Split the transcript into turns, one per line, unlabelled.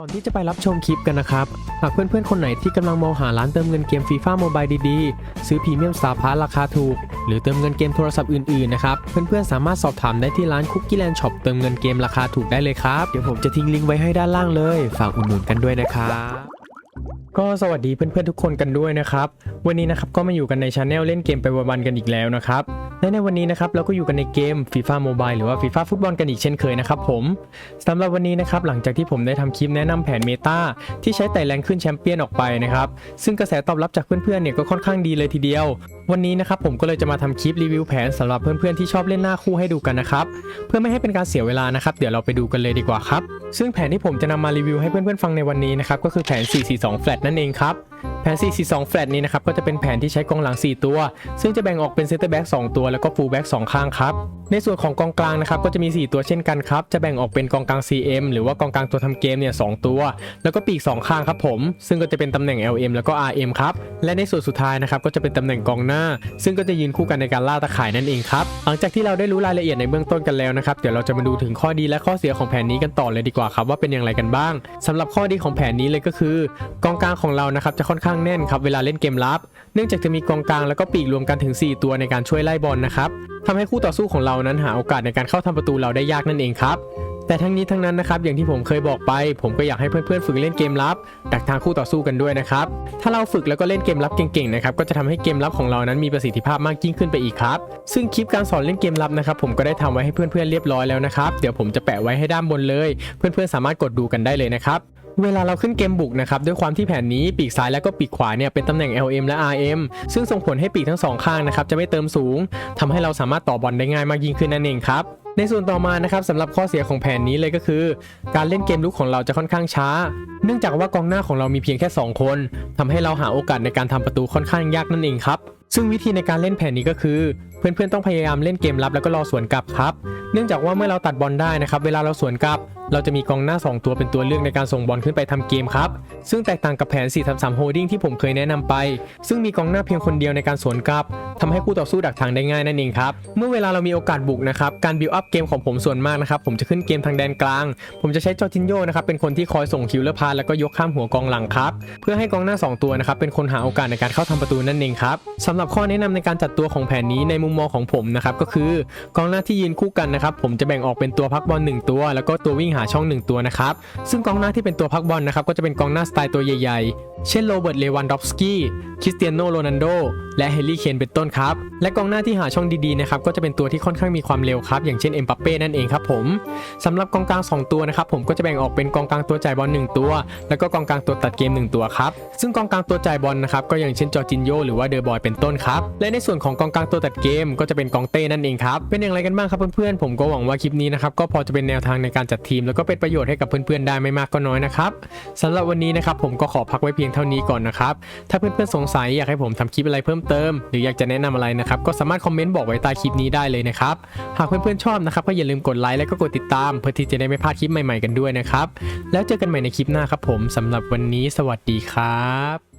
ก่อนที่จะไปรับชมคลิปกันนะครับ หากเพื่อนๆ คนไหนที่กำลังมองหาร้านเติมเงินเกมฟีฟ่าโมบายดีๆ ซื้อพรีเมียมสตาร์พาร์ราคาถูก หรือเติมเงินเกมโทรศัพท์อื่นๆ นะครับ เพื่อนๆ สามารถสอบถามได้ที่ร้านคุกกี้แลนด์ช็อปเติมเงินเกมราคาถูกได้เลยครับ เดี๋ยวผมจะทิ้งลิงก์ไว้ให้ด้านล่างเลย ฝากอุดหนุนกันด้วยนะครับ ก็สวัสดีเพื่อนๆทุกคนกันด้วยนะครับ วันนี้นะครับก็มาอยู่กันในช anel เล่นเกมไปวันๆกันอีกแล้วนะครับและในวันนี้นะครับเราก็อยู่กันในเกม FIFA Mobile หรือว่า FIFA ฟุตบอลกันอีกเช่นเคยนะครับผมสำหรับวันนี้นะครับหลังจากที่ผมได้ทำคลิปแนะนำแผนเมตาที่ใช้ไต่แรงขึ้นแชมเปี้ยนออกไปนะครับซึ่งกระแสตอบรับจากเพื่อนๆเนี่ยก็ค่อนข้างดีเลยทีเดียว วันนี้นะครับผมก็เลยจะมาทำคลิปรีวิวแผนสำหรับเพื่อนๆที่ชอบเล่นหน้าคู่ให้ดูกันนะครับเพื่อไม่ให้เป็นการเสียเวลานะครับเดี๋ยวเราไปดูกันเลยดีกว่าครับ ซึ่งแผนที่ผมจะนำมารีวิวให้เพื่อนๆฟังในวันนี้นะครับก็คือแผน 442 flat นั่นเองครับ แผน 442 flat นี้นะครับก็จะเป็นแผนที่ใช้กองหลัง 4 ตัว ซึ่งจะแบ่งออกเป็น center back 2ตัว แล้วก็ full back 2ข้างครับ ในส่วนของกองกลางนะครับก็จะมี 4 ตัวเช่นกันครับ จะแบ่งออกเป็นกองกลาง CM หรือว่ากองกลางตัวทำเกมเนี่ย2ตัว แล้วก็ปีก 2 ข้างครับผม ซึ่งก็จะเป็นตำแหน่ง LM แล้วก็ RM ครับ และในส่วนสุดท้ายนะครับก็จะเป็นตำแหน่งกองหน้า ซึ่งก็จะยืนคู่กันในการล่าตะข่ายนั่นเองครับ หลังจากที่เราได้รู้รายละเอียดในเบื้องต้นกันแล้วนะครับ เดี๋ยวเราจะมาดูถึงข้อดีและข้อเสียของแผนนี้กันต่อเลยดีกว่าครับว่าเป็นอย่างไรกันบ้างสำหรับข้อดีของแผนนี้เลยก็คือ กองกลางของเรานะครับจะค่อนข้างแน่นครับเวลาเล่นเกมรับ เนื่องจากจะมีกองกลางแล้วก็ปีกรวมกันถึง 4 ตัวในการช่วยไล่บอลนะครับทำให้คู่ต่อสู้ของเรานั้นหาโอกาสในการเข้าทำประตูเราได้ยากนั่นเองครับแต่ทั้งนี้ทั้งนั้นนะครับอย่างที่ผมเคยบอกไป ผมก็อยากให้เพื่อนๆฝึกเล่นเกมลับดักทางคู่ต่อสู้กันด้วยนะครับถ้าเราฝึกแล้วก็เล่นเกมลับเก่งๆนะครับก็จะทำให้เกมลับของเรานั้นมีประสิทธิภาพมากยิ่งขึ้นไปอีกครับซึ่งคลิปการสอนเล่นเกมลับนะครับผมก็ได้ทำไว้ให้เพื่อนๆเรียบร้อยแล้วนะครับเดี๋ยวผมจะแปะไว้ให้ด้านบนเลย เพื่อนๆสามารถกดดูกันได้เลยนะครับ เวลาเราขึ้นเกมบุกนะครับด้วยความที่แผนนี้ปีกซ้ายและก็ปีกขวาเนี่ยเป็นตำแหน่ง LM และ RM ซึ่งส่งผลให้ปีกทั้งสองข้างนะครับจะไม่เติมสูงทำให้เราสามารถต่อบอลได้ง่ายมากยิ่งขึ้นนั่นเองครับในส่วนต่อมานะครับสำหรับข้อเสียของแผนนี้เลยก็คือ การเล่นเกมลุกของเราจะค่อนข้างช้า เนื่องจากว่ากองหน้าของเรามีเพียงแค่ 2 คนทำให้เราหาโอกาสในการทำประตูค่อนข้างยากนั่นเองครับซึ่งวิธีในการเล่นแผนนี้ก็คือ เพื่อนๆต้องพยายามเล่นเกมรับแล้วก็รอสวนกลับครับ เนื่องจากว่าเมื่อเราตัดบอลได้นะครับ เวลาเราสวนกลับ เราจะมีกองหน้า 2 ตัวเป็นตัวเลือกในการส่งบอลขึ้นไปทำเกมครับ ซึ่งแตกต่างกับแผน 4-3-3 holding ที่ผมเคยแนะนำไป ซึ่งมีกองหน้าเพียงคนเดียวในการสวนกลับทำให้คู่ต่อสู้ดักทางได้ง่ายนั่นเองครับ เมื่อเวลาเรามีโอกาสบุกนะครับ การบิวอัพเกมของผมส่วนมากนะครับ ผมจะขึ้นเกมทางแดนกลาง ผมจะใช้จอจินโยนะครับเป็นคนที่คอยส่งคิวเลอร์พาแล้วก็ยกข้ามหัวกองหลังครับ เพื่อให้กองหน้า 2 ตัวนะครับเป็นคนหาโอกาสในการเข้าทำประตูนั่นเองครับสำหรับข้อแนะนำในการจัดตัวของแผนนี้ในมุมมองของผมนะครับก็คือกองหน้าที่ยืนคู่กันนะครับผมจะแบ่งออกเป็นตัวพักบอลหนึ่งตัว แล้วก็ตัววิ่งหาช่องหนึ่งตัวนะครับ ซึ่งกองหน้าที่เป็นตัวพักบอลนะครับก็จะเป็นกองหน้าสไตล์ตัวใหญ่ๆ เช่นโรเบิร์ต เลวันดอฟสกี้ คริสเตียโนโรนัลโด และเฮลี่เคน เป็นต้นครับ และกองหน้าที่หาช่องดีๆนะครับ ก็จะเป็นตัวที่ค่อนข้างมีความเร็วครับ อย่างเช่นเอ็มบัปเป้นั่นเองครับผมสำหรับกองกลาง 2 ตัวนะครับ ผมก็จะแบ่งออกเป็นกองกลางตัวจ่ายบอล1ตัว แล้วก็กองกลางตัวตัดเกม 1 ตัวครับ ซึ่งกองกลางตัวจ่ายบอลนะครับ ก็อย่างเช่นจอร์จินโยหรือว่าเดอร์บอย เป็นต้นครับ และในส่วนของกองกลางตัวตัดเกม ก็จะเป็นกองเต้นั่นเองครับ เป็นอย่างไรกันบ้างครับเพื่อนๆ ผมก็หวังว่าคลิปนี้นะครับ ก็พอจะเป็นแนวทางในการจัดทีม แล้วก็เป็นประโยชน์ให้กับเพื่อนๆได้ไม่มากก็น้อยนะครับสำหรับวันนี้นะครับผมก็ขอพักไว้เพียงเท่านี้ก่อนนะครับ ถ้าเพื่อนๆสงสัยอยากให้ผมทำคลิปอะไรเพิ่มเติม หรืออยากจะแนะนำอะไรนะครับ ก็สามารถคอมเมนต์บอกไว้ใต้คลิปนี้ได้เลยนะครับ หากเพื่อนๆชอบนะครับก็อย่าลืมกดไลค์และก็กดติดตาม เพื่อที่จะได้ไม่พลาดคลิปใหม่ๆกันด้วยนะครับ แล้วเจอกันใหม่ในคลิปหน้าครับผมสำหรับวันนี้สวัสดีครับ